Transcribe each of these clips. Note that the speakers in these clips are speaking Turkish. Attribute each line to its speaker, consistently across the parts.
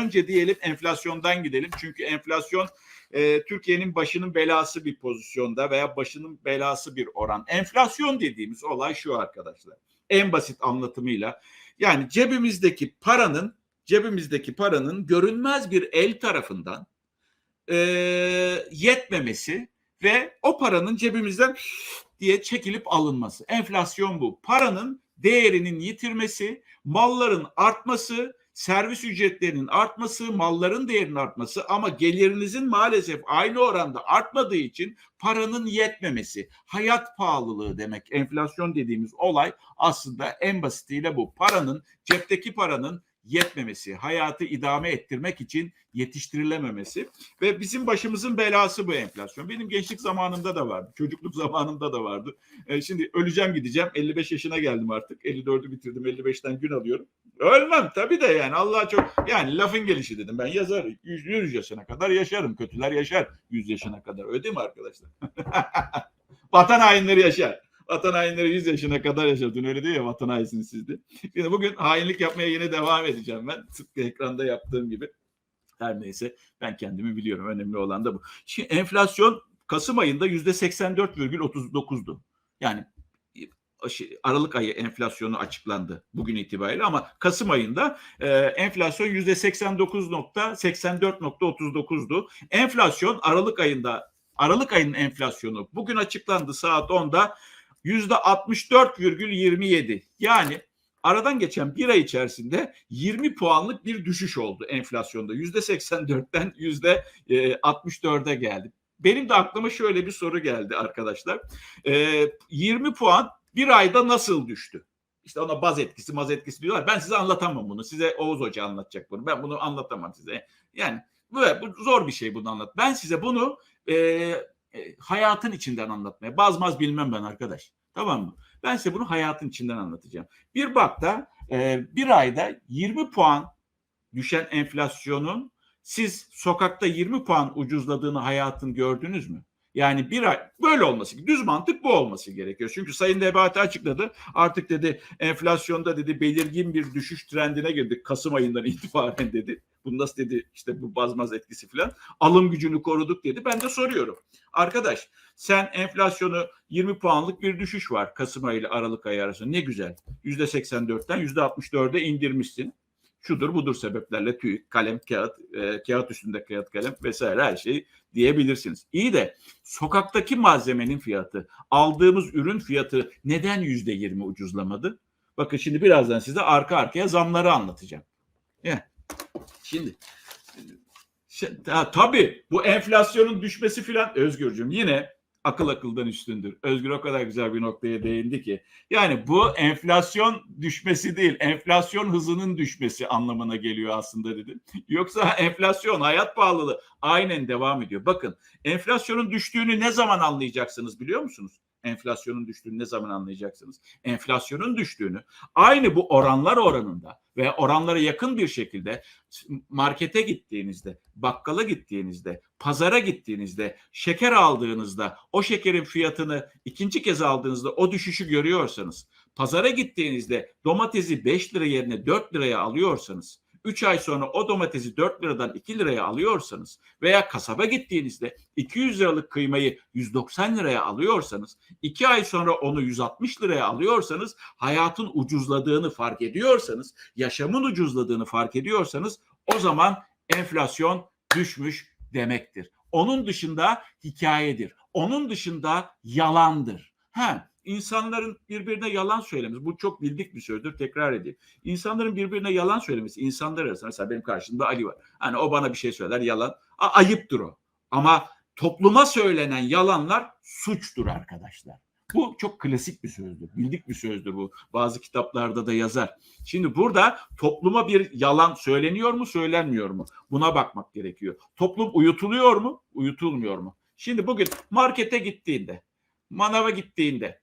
Speaker 1: önce diyelim enflasyondan gidelim. Çünkü enflasyon e, Türkiye'nin başının belası bir pozisyonda veya başının belası bir oran. Enflasyon dediğimiz olay şu arkadaşlar. En basit anlatımıyla yani cebimizdeki paranın cebimizdeki paranın görünmez bir el tarafından e, yetmemesi ve o paranın cebimizden diye çekilip alınması. Enflasyon bu. Paranın değerinin yitirmesi, malların artması, servis ücretlerinin artması, malların değerinin artması ama gelirinizin maalesef aynı oranda artmadığı için paranın yetmemesi. Hayat pahalılığı demek. Enflasyon dediğimiz olay aslında en basitiyle bu. Paranın, cepteki paranın yetmemesi, hayatı idame ettirmek için yetiştirilememesi ve bizim başımızın belası bu enflasyon. Benim gençlik zamanımda da vardı, çocukluk zamanımda da vardı. E, şimdi öleceğim gideceğim, 55 yaşına geldim artık, 54'ü bitirdim, 55'ten gün alıyorum. Ölmem tabii de yani Allah çok, yani lafın gelişi dedim ben yazar 100, 100 yaşına kadar yaşarım, kötüler yaşar 100 yaşına kadar, öyle değil mi arkadaşlar? Vatan hainleri yaşar. Vatan hainleri 100 yaşına kadar yaşadın öyle değil ya vatan hainsiniz siz de. Şimdi bugün hainlik yapmaya yine devam edeceğim ben. Tıpkı ekranda yaptığım gibi. Her neyse ben kendimi biliyorum. Önemli olan da bu. Şimdi enflasyon Kasım ayında yüzde 84,39'du. Yani Aralık ayı enflasyonu açıklandı bugün itibariyle ama Kasım ayında e, enflasyon yüzde 89.84.39'du. Enflasyon Aralık ayında Aralık ayının enflasyonu bugün açıklandı saat 10'da yüzde 64,27. Yani aradan geçen bir ay içerisinde 20 puanlık bir düşüş oldu enflasyonda. Yüzde 84'ten yüzde 64'e geldi. Benim de aklıma şöyle bir soru geldi arkadaşlar. 20 puan bir ayda nasıl düştü? İşte ona baz etkisi, maz etkisi diyorlar. Ben size anlatamam bunu. Size Oğuz Hoca anlatacak bunu. Ben bunu anlatamam size. Yani bu, bu zor bir şey bunu anlat. Ben size bunu e, e, hayatın içinden anlatmaya. Bazmaz bilmem ben arkadaş. Tamam mı? Ben size bunu hayatın içinden anlatacağım. Bir bakta e, bir ayda 20 puan düşen enflasyonun siz sokakta 20 puan ucuzladığını hayatın gördünüz mü? Yani bir ay böyle olması düz mantık bu olması gerekiyor. Çünkü Sayın Nebati açıkladı. Artık dedi enflasyonda dedi belirgin bir düşüş trendine girdik Kasım ayından itibaren dedi. Bu nasıl dedi işte bu bazmaz etkisi falan. Alım gücünü koruduk dedi. Ben de soruyorum. Arkadaş sen enflasyonu 20 puanlık bir düşüş var Kasım ayı ile Aralık ayı arasında. Ne güzel. %84'ten %64'e indirmişsin şudur budur sebeplerle TÜİK, kalem, kağıt, e, kağıt üstünde kağıt kalem vesaire her şeyi diyebilirsiniz. İyi de sokaktaki malzemenin fiyatı, aldığımız ürün fiyatı neden yüzde yirmi ucuzlamadı? Bakın şimdi birazdan size arka arkaya zamları anlatacağım. Yani, şimdi ha, tabii bu enflasyonun düşmesi filan Özgürcüm yine akıl akıldan üstündür. Özgür o kadar güzel bir noktaya değindi ki. Yani bu enflasyon düşmesi değil, enflasyon hızının düşmesi anlamına geliyor aslında dedim. Yoksa enflasyon, hayat pahalılığı aynen devam ediyor. Bakın enflasyonun düştüğünü ne zaman anlayacaksınız biliyor musunuz? Enflasyonun düştüğünü ne zaman anlayacaksınız? Enflasyonun düştüğünü aynı bu oranlar oranında ve oranlara yakın bir şekilde markete gittiğinizde, bakkala gittiğinizde, pazara gittiğinizde, şeker aldığınızda o şekerin fiyatını ikinci kez aldığınızda o düşüşü görüyorsanız, pazara gittiğinizde domatesi 5 lira yerine 4 liraya alıyorsanız 3 ay sonra o domatesi 4 liradan 2 liraya alıyorsanız veya kasaba gittiğinizde 200 liralık kıymayı 190 liraya alıyorsanız 2 ay sonra onu 160 liraya alıyorsanız hayatın ucuzladığını fark ediyorsanız yaşamın ucuzladığını fark ediyorsanız o zaman enflasyon düşmüş demektir. Onun dışında hikayedir. Onun dışında yalandır. Ha, insanların birbirine yalan söylemesi. Bu çok bildik bir sözdür tekrar edeyim. İnsanların birbirine yalan söylemesi insanlar arasında mesela benim karşımda Ali var. Hani o bana bir şey söyler yalan. A, ayıptır o. Ama topluma söylenen yalanlar suçtur arkadaşlar. Bu çok klasik bir sözdür. Bildik bir sözdür bu. Bazı kitaplarda da yazar. Şimdi burada topluma bir yalan söyleniyor mu, söylenmiyor mu? Buna bakmak gerekiyor. Toplum uyutuluyor mu, uyutulmuyor mu? Şimdi bugün markete gittiğinde, manava gittiğinde,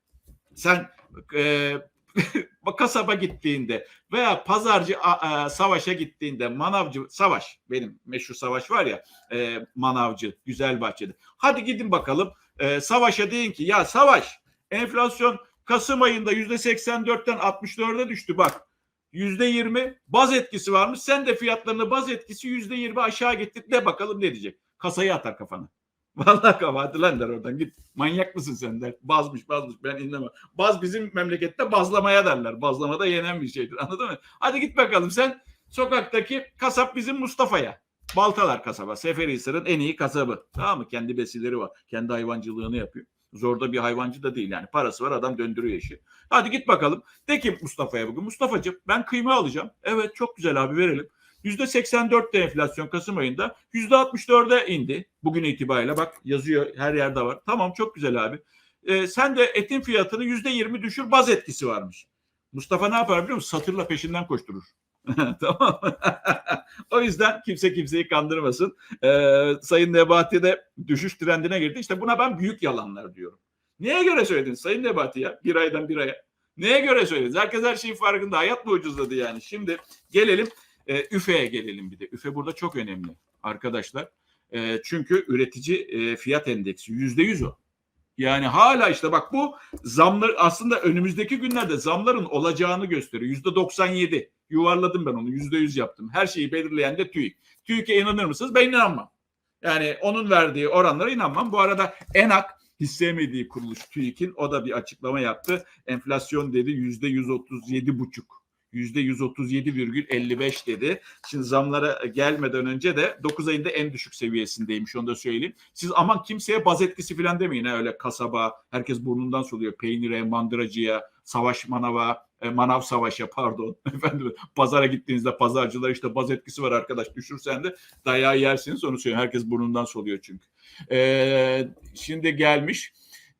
Speaker 1: sen e, kasaba gittiğinde veya pazarcı a, savaşa gittiğinde manavcı savaş benim meşhur savaş var ya e, manavcı güzel bahçede. Hadi gidin bakalım e, savaşa deyin ki ya savaş enflasyon Kasım ayında yüzde 84'ten 64'e düştü bak. Yüzde yirmi baz etkisi varmış. Sen de fiyatlarını baz etkisi yüzde yirmi aşağı getir de bakalım ne diyecek. Kasayı atar kafana. Vallahi kabahatı lan der oradan git. Manyak mısın sen der. Bazmış bazmış ben inlemem. Baz bizim memlekette bazlamaya derler. Bazlamada yenen bir şeydir anladın mı? Hadi git bakalım sen sokaktaki kasap bizim Mustafa'ya. Baltalar kasaba. Seferihisar'ın en iyi kasabı. Tamam mı? Kendi besileri var. Kendi hayvancılığını yapıyor. Zorda bir hayvancı da değil yani. Parası var adam döndürüyor işi. Hadi git bakalım. De ki Mustafa'ya bugün. Mustafa'cığım ben kıyma alacağım. Evet çok güzel abi verelim. %84'te enflasyon Kasım ayında. %64'e indi. Bugün itibariyle bak yazıyor her yerde var. Tamam çok güzel abi. Ee, sen de etin fiyatını %20 düşür baz etkisi varmış. Mustafa ne yapar biliyor musun? Satırla peşinden koşturur. tamam o yüzden kimse kimseyi kandırmasın. Ee, Sayın Nebati de düşüş trendine girdi. İşte buna ben büyük yalanlar diyorum. Neye göre söyledin Sayın Nebati ya? Bir aydan bir aya. Neye göre söylediniz? Herkes her şeyin farkında. Hayat mı ucuzladı yani? Şimdi gelelim e, üfe'ye gelelim bir de. Üfe burada çok önemli arkadaşlar. E, çünkü üretici e, fiyat endeksi yüzde yüz o. Yani hala işte bak bu zamlar aslında önümüzdeki günlerde zamların olacağını gösteriyor. Yüzde 97 yuvarladım ben onu yüzde yüz yaptım. Her şeyi belirleyen de TÜİK. TÜİK'e inanır mısınız? Ben inanmam. Yani onun verdiği oranlara inanmam. Bu arada ENAK hissemediği kuruluş TÜİK'in o da bir açıklama yaptı. Enflasyon dedi yüzde 137 buçuk. Yüzde 137,55 dedi. Şimdi zamlara gelmeden önce de 9 ayında en düşük seviyesindeymiş onu da söyleyeyim. Siz aman kimseye baz etkisi falan demeyin. Ha, öyle kasaba herkes burnundan soluyor. Peynire, mandıracıya, savaş manava, e, manav savaşa pardon. Efendim pazara gittiğinizde pazarcılar işte baz etkisi var arkadaş düşürsen de dayağı yersiniz onu söylüyorum. Herkes burnundan soluyor çünkü. Ee, şimdi gelmiş.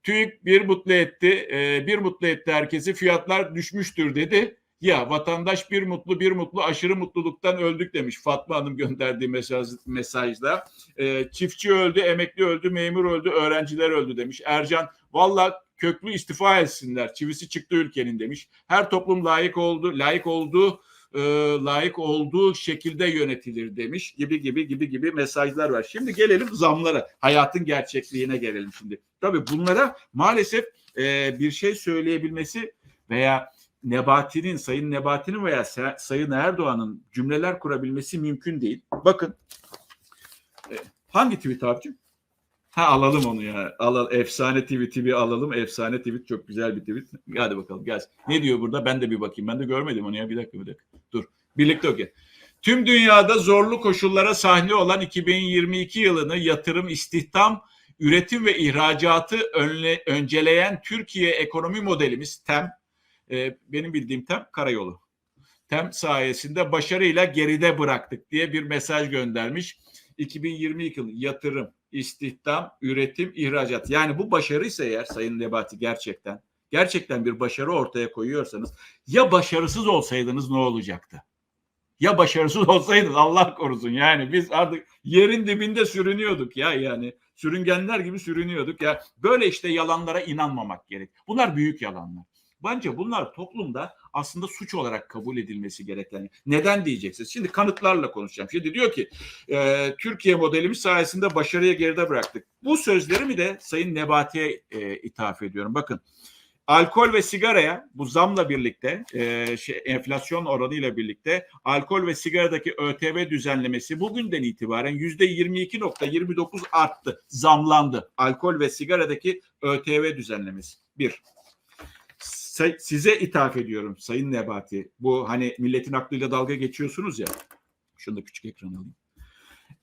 Speaker 1: TÜİK bir mutlu etti. E, bir mutlu etti herkesi. Fiyatlar düşmüştür dedi. Ya vatandaş bir mutlu bir mutlu aşırı mutluluktan öldük demiş Fatma Hanım gönderdiği mesaj, mesajda. E, çiftçi öldü, emekli öldü, memur öldü, öğrenciler öldü demiş. Ercan valla köklü istifa etsinler. Çivisi çıktı ülkenin demiş. Her toplum layık oldu, layık olduğu e, layık olduğu şekilde yönetilir demiş gibi gibi gibi gibi mesajlar var. Şimdi gelelim zamlara. Hayatın gerçekliğine gelelim şimdi. Tabii bunlara maalesef e, bir şey söyleyebilmesi veya Nebati'nin, Sayın Nebati'nin veya Sayın Erdoğan'ın cümleler kurabilmesi mümkün değil. Bakın e, hangi tweet abicim? Ha alalım onu ya. Alal, efsane tweet'i bir alalım. Efsane tweet çok güzel bir tweet. Hadi bakalım gelsin. Ne diyor burada? Ben de bir bakayım. Ben de görmedim onu ya. Bir dakika bir dakika. Dur. Birlikte okey. Tüm dünyada zorlu koşullara sahne olan 2022 yılını yatırım, istihdam, üretim ve ihracatı önle, önceleyen Türkiye ekonomi modelimiz TEM e, benim bildiğim TEM karayolu. TEM sayesinde başarıyla geride bıraktık diye bir mesaj göndermiş. 2022 yılı yatırım, istihdam, üretim, ihracat. Yani bu başarıysa eğer Sayın Nebati gerçekten gerçekten bir başarı ortaya koyuyorsanız ya başarısız olsaydınız ne olacaktı? Ya başarısız olsaydınız Allah korusun yani biz artık yerin dibinde sürünüyorduk ya yani sürüngenler gibi sürünüyorduk ya böyle işte yalanlara inanmamak gerek. Bunlar büyük yalanlar. Bence bunlar toplumda aslında suç olarak kabul edilmesi gereken. Neden diyeceksiniz? Şimdi kanıtlarla konuşacağım. Şimdi diyor ki e, Türkiye modelimiz sayesinde başarıya geride bıraktık. Bu sözlerimi de Sayın Nebati'ye e, ithaf ediyorum. Bakın alkol ve sigaraya bu zamla birlikte e, şey, enflasyon oranıyla birlikte alkol ve sigaradaki ÖTV düzenlemesi bugünden itibaren yüzde 22.29 arttı, zamlandı. Alkol ve sigaradaki ÖTV düzenlemesi. Bir size ithaf ediyorum Sayın Nebati. Bu hani milletin aklıyla dalga geçiyorsunuz ya. Şunu da küçük ekran alayım.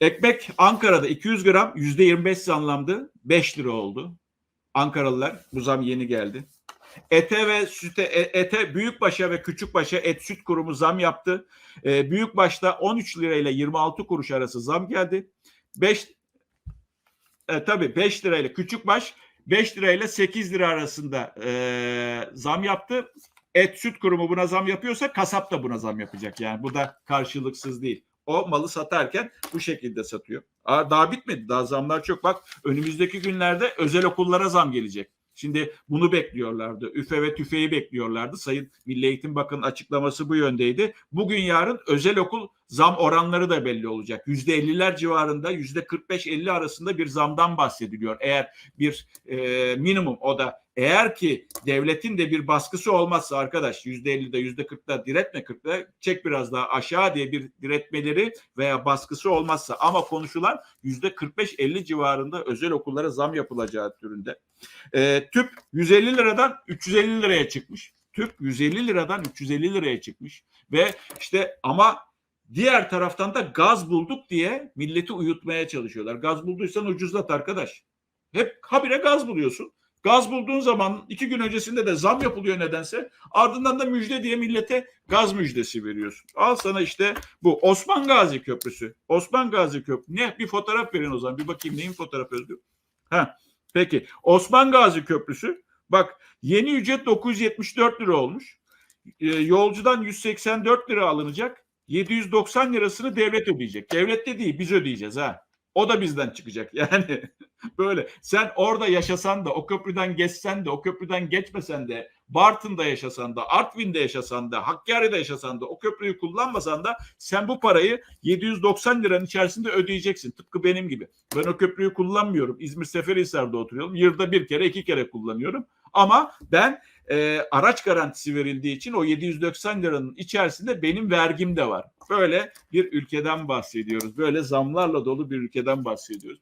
Speaker 1: Ekmek Ankara'da 200 gram %25 zamlandı. 5 lira oldu. Ankaralılar bu zam yeni geldi. Ete ve süte, e, ete büyükbaşa ve küçükbaşa et süt kurumu zam yaptı. E, büyükbaşta 13 lirayla 26 kuruş arası zam geldi. 5 e, tabii 5 lirayla küçükbaş 5 lira ile 8 lira arasında e, zam yaptı. Et süt kurumu buna zam yapıyorsa kasap da buna zam yapacak. Yani bu da karşılıksız değil. O malı satarken bu şekilde satıyor. Aa, daha bitmedi. Daha zamlar çok. Bak önümüzdeki günlerde özel okullara zam gelecek. Şimdi bunu bekliyorlardı. Üfe ve tüfeği bekliyorlardı. Sayın Milli Eğitim Bakanı açıklaması bu yöndeydi. Bugün yarın özel okul zam oranları da belli olacak. Yüzde elliler civarında yüzde 45-50 arasında bir zamdan bahsediliyor. Eğer bir e, minimum o da eğer ki devletin de bir baskısı olmazsa arkadaş %50'de %40'da diretme 40'da çek biraz daha aşağı diye bir diretmeleri veya baskısı olmazsa ama konuşulan %45-50 civarında özel okullara zam yapılacağı türünde. Ee, tüp 150 liradan 350 liraya çıkmış. Tüp 150 liradan 350 liraya çıkmış ve işte ama diğer taraftan da gaz bulduk diye milleti uyutmaya çalışıyorlar. Gaz bulduysan ucuzlat arkadaş. Hep habire gaz buluyorsun. Gaz bulduğun zaman iki gün öncesinde de zam yapılıyor nedense. Ardından da müjde diye millete gaz müjdesi veriyorsun. Al sana işte bu Osman Gazi Köprüsü. Osman Gazi Köprüsü. Ne? Bir fotoğraf verin o zaman. Bir bakayım neyin fotoğrafı Özgür? Ha. Peki. Osman Gazi Köprüsü. Bak yeni ücret 974 lira olmuş. Ee, yolcudan 184 lira alınacak. 790 lirasını devlet ödeyecek. Devlet de değil biz ödeyeceğiz ha. O da bizden çıkacak yani. Böyle sen orada yaşasan da o köprüden geçsen de o köprüden geçmesen de Bartın'da yaşasan da Artvin'de yaşasan da Hakkari'de yaşasan da o köprüyü kullanmasan da sen bu parayı 790 liranın içerisinde ödeyeceksin. Tıpkı benim gibi. Ben o köprüyü kullanmıyorum. İzmir Seferihisar'da oturuyorum. Yılda bir kere iki kere kullanıyorum. Ama ben e, araç garantisi verildiği için o 790 liranın içerisinde benim vergim de var. Böyle bir ülkeden bahsediyoruz. Böyle zamlarla dolu bir ülkeden bahsediyoruz.